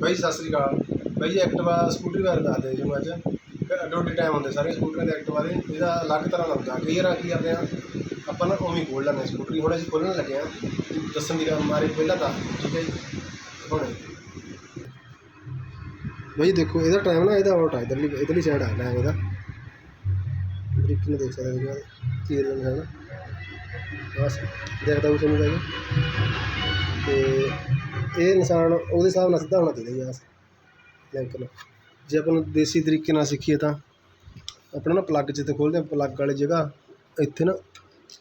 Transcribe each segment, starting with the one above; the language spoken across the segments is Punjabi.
ਬਾਈ, ਸਤਿ ਸ੍ਰੀ ਅਕਾਲ। ਬਾਈ ਜੀ, ਐਕਟਿਵਾ ਸਕੂਟਰੀ ਬਾਰੇ ਦੱਸਦੇ ਜੀ ਮੈਂ ਅੱਜ ਅੱਡੋ ਅੱਡੀ ਟਾਈਮ ਹੁੰਦੇ ਸਾਰੇ ਸਕੂਟਰਾਂ ਦੇ ਐਕਟਿਵਾ ਦੇ। ਇਹਦਾ ਅਲੱਗ ਤਰ੍ਹਾਂ ਦਾ ਹੁੰਦਾ। ਕਈ ਵਾਰ ਕੀ ਕਰਦੇ ਆ, ਆਪਾਂ ਨਾ ਉਵੇਂ ਖੋਲ ਲੈਂਦੇ ਹਾਂ ਸਕੂਟਰੀ। ਹੁਣ ਅਸੀਂ ਖੋਲਣ ਲੱਗੇ ਆ ਦੱਸਣ ਦੀ ਗੱਲ ਮਾਰੇ ਪਹਿਲਾਂ ਤਾਂ, ਠੀਕ ਹੈ ਜੀ? ਹੁਣ। ਬਾਈ ਦੇਖੋ, ਇਹਦਾ ਟਾਈਮ ਨਾ, ਇਹਦਾ ਆਊਟ ਆ। ਇਧਰਲੀ ਇਧਰਲੀ ਸਾਈਡ ਆ ਟਾਈਮ ਇਹਦਾ। ਬ੍ਰੇਕ ਨੂੰ ਦੇਖ ਸਕਦੇ ਹੋ ਤੀਰ ਦਾ ਨਿਸ਼ਾਨ ਬਸ, ਦੇਖਦਾ ਉਸ ਨੂੰ ਬਾਈ। ਤੇ ਇਹ ਇਨਸਾਨ ਉਹਦੇ ਹਿਸਾਬ ਨਾਲ ਸਿੱਧਾ ਹੋਣਾ ਚਾਹੀਦਾ ਜੀ ਬਸ ਬੈਂਕ ਨਾਲ ਜੇ ਆਪਾਂ ਨੂੰ ਦੇਸੀ ਤਰੀਕੇ ਨਾਲ ਸਿੱਖੀਏ ਤਾਂ ਆਪਣਾ ਨਾ ਪਲੱਗ ਜਿੱਥੇ ਖੋਲਦੇ ਆ ਪਲੱਗ ਵਾਲੀ ਜਗ੍ਹਾ, ਇੱਥੇ ਨਾ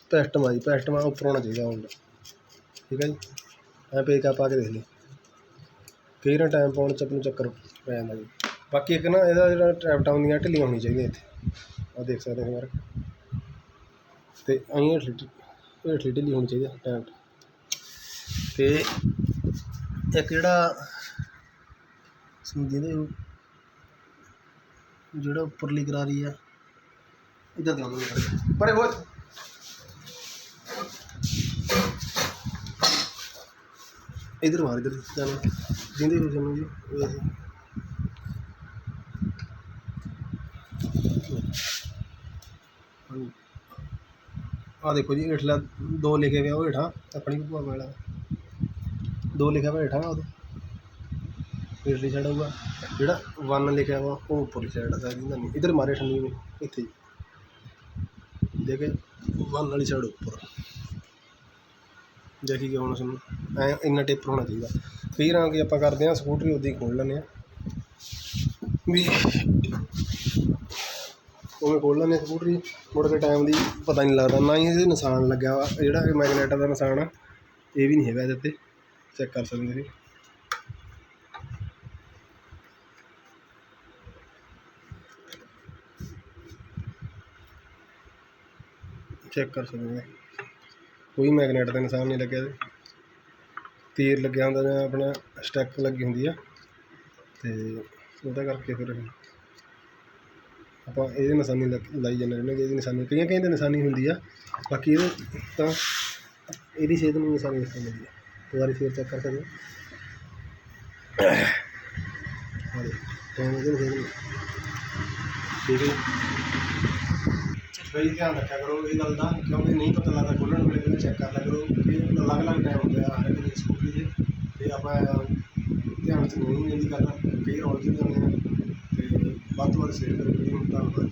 ਪੈਸਟਮ ਆ ਜੀ, ਪੈਸਟਮ ਉੱਪਰ ਹੋਣਾ ਚਾਹੀਦਾ ਹੁੰਦਾ ਠੀਕ ਹੈ ਜੀ? ਐ ਪੇਕਾ ਪਾ ਕੇ ਦੇਖ ਲਈ ਕਈ ਨਾ ਟਾਈਮ ਪਾਉਣ ਚ ਆਪਾਂ ਨੂੰ ਚੱਕਰ ਪੈ ਜਾਂਦਾ ਜੀ। ਬਾਕੀ ਇੱਕ ਨਾ ਇਹਦਾ ਜਿਹੜਾ ਟਰੈਪ ਡਾਊਨ ਦੀਆਂ ਢਿੱਲੀਆਂ ਹੋਣੀਆਂ ਚਾਹੀਦੀਆਂ ਇੱਥੇ। ਆ ਦੇਖ ਸਕਦੇ ਹੋ ਮਾਰਕ। ਤੇ ਐਂ ਹੇਠਲੀ ਹੇਠਲੀ ਢਿੱਲੀ ਹੋਣੀ ਚਾਹੀਦੀ ਟੈਪ ਤੇ ਇੱਕ ਜਿਹੜਾ ਜਿਹਦੇ ਜਿਹੜਾ ਉੱਪਰਲੀ ਕਰਾਰੀ ਆ, ਇਧਰ ਧਿਆਨ ਦਿਓ ਪਰੇ ਹੋ। ਇਧਰ ਮਾਰ ਇਧਰ ਜਾਨ ਜਿੰਦੇ ਹੋ ਜਾਨੂੰ ਜੀ ਆ ਦੇਖੋ ਜੀ, ਹੇਠਲਾ ਦੋ ਲਿਖੇ ਹੋਇਆ ਉਹ ਹੇਠਾਂ, ਆਪਣੀ ਭੂਆ ਵਾਲਾ। ਦੋ ਲਿਖਿਆ ਹੋਇਆ ਹੇਠਾਂ ਉਹਦੇ। ਹੇਠਲੀ ਸਾਈਡ ਹੋਊਗਾ ਜਿਹੜਾ 1 ਲਿਖਿਆ ਵਾ, ਉਹ ਉੱਪਰਲੀ ਸਾਈਡ ਆ ਸਾਰੀ ਨਹੀਂ। ਇਧਰ ਮਾਰੇ ਠੰਡੀ ਵੀ ਇੱਥੇ ਦੇਖੇ 1 ਵਾਲੀ ਸਾਈਡ ਉੱਪਰ। ਦੇਖੀ ਕਿ ਹੁਣ ਸਾਨੂੰ ਐ ਇੰਨਾ ਟੇਪਰ ਹੋਣਾ ਚਾਹੀਦਾ। ਫਿਰ ਆ ਕੇ ਆਪਾਂ ਕਰਦੇ ਆ ਸਕੂਟਰੀ ਉਦੋਂ ਹੀ ਖੋਲ ਲੈਂਦੇ ਆ ਵੀ ਉਵੇਂ ਖੋਲ ਲੈਂਦੇ ਹਾਂ ਸਕੂਟਰੀ। ਮੁੜ ਕੇ ਟਾਈਮ ਦੀ ਪਤਾ ਨਹੀਂ ਲੱਗਦਾ। ਨਾ ਹੀ ਇਹਦੇ ਨਿਸ਼ਾਨ ਲੱਗਿਆ ਵਾ। ਜਿਹੜਾ ਇਹ ਮੈਗਨੇਟ ਦਾ ਨਿਸ਼ਾਨ ਆ, ਇਹ ਵੀ ਨਹੀਂ ਹੈਗਾ ਇਹਦੇ 'ਤੇ ਚੈੱਕ ਕਰ ਸਕਦੇ ਤੁਸੀਂ ਚੈੱਕ ਕਰ ਸਕਦੇ ਹੋ ਕੋਈ ਮੈਗਨੇਟ ਦਾ ਨਿਸ਼ਾਨ ਨਹੀਂ ਲੱਗਿਆ ਇਹਦੇ ਤੀਰ ਲੱਗਿਆ ਹੁੰਦਾ ਜਾਂ ਆਪਣਾ ਸਟੈਕ ਲੱਗੀ ਹੁੰਦੀ ਆ। ਤੇ ਉਹਦਾ ਕਰਕੇ ਫਿਰ ਆਪਾਂ ਇਹਦੇ ਨਿਸ਼ਾਨੀ ਲੱਗ- ਲਾਈ ਜਾਂਦੇ ਰਹਿੰਦੇ ਕਿ ਇਹਦੀ ਨਿਸ਼ਾਨੀ, ਕਈਆਂ ਕਈਆਂ ਦੇ ਨਿਸ਼ਾਨੀ ਹੁੰਦੀ ਆ। ਬਾਕੀ ਇਹਦੇ ਤਾਂ ਇਹਦੀ ਸਿਹਤ ਨੂੰ ਨਿਸ਼ਾਨੀ ਰੱਖਣੀ ਹੁੰਦੀ ਆ। ਦੁਬਾਰਾ ਫੇਰ ਚੈੱਕ ਕਰ ਸਕਦੇ ਹੋ। ਠੀਕ ਹੈ ਬਈ ਧਿਆਨ ਰੱਖਿਆ ਕਰੋ ਇਹ ਗੱਲ ਦਾ, ਕਿਉਂਕਿ ਨਹੀਂ ਪਤਾ ਲੱਗਦਾ ਖੋਲ੍ਹਣ ਵੇਲੇ ਪਹਿਲਾਂ ਚੈੱਕ ਕਰ ਲਿਆ ਕਰੋ, ਕਿ ਅਲੱਗ-ਅਲੱਗ ਟਾਈਮ ਹੁੰਦੇ ਆ, ਹਰ ਇੱਕ ਸਕੂਟਰੀ ਦੇ। ਤੇ ਆਪਾਂ ਧਿਆਨ ਚ ਨਹੀਂ ਇਹਦੀ ਗੱਲ, ਕਈ ਰੋਲ ਜਿਹੇ ਹੁੰਦੇ ਆ ਤੇ ਵੱਧ ਤੋਂ ਵੱਧ ਸ਼ੇਅਰ ਕਰੋ ਵੀਡੀਓ ਨੂੰ ਧੰਨਵਾਦ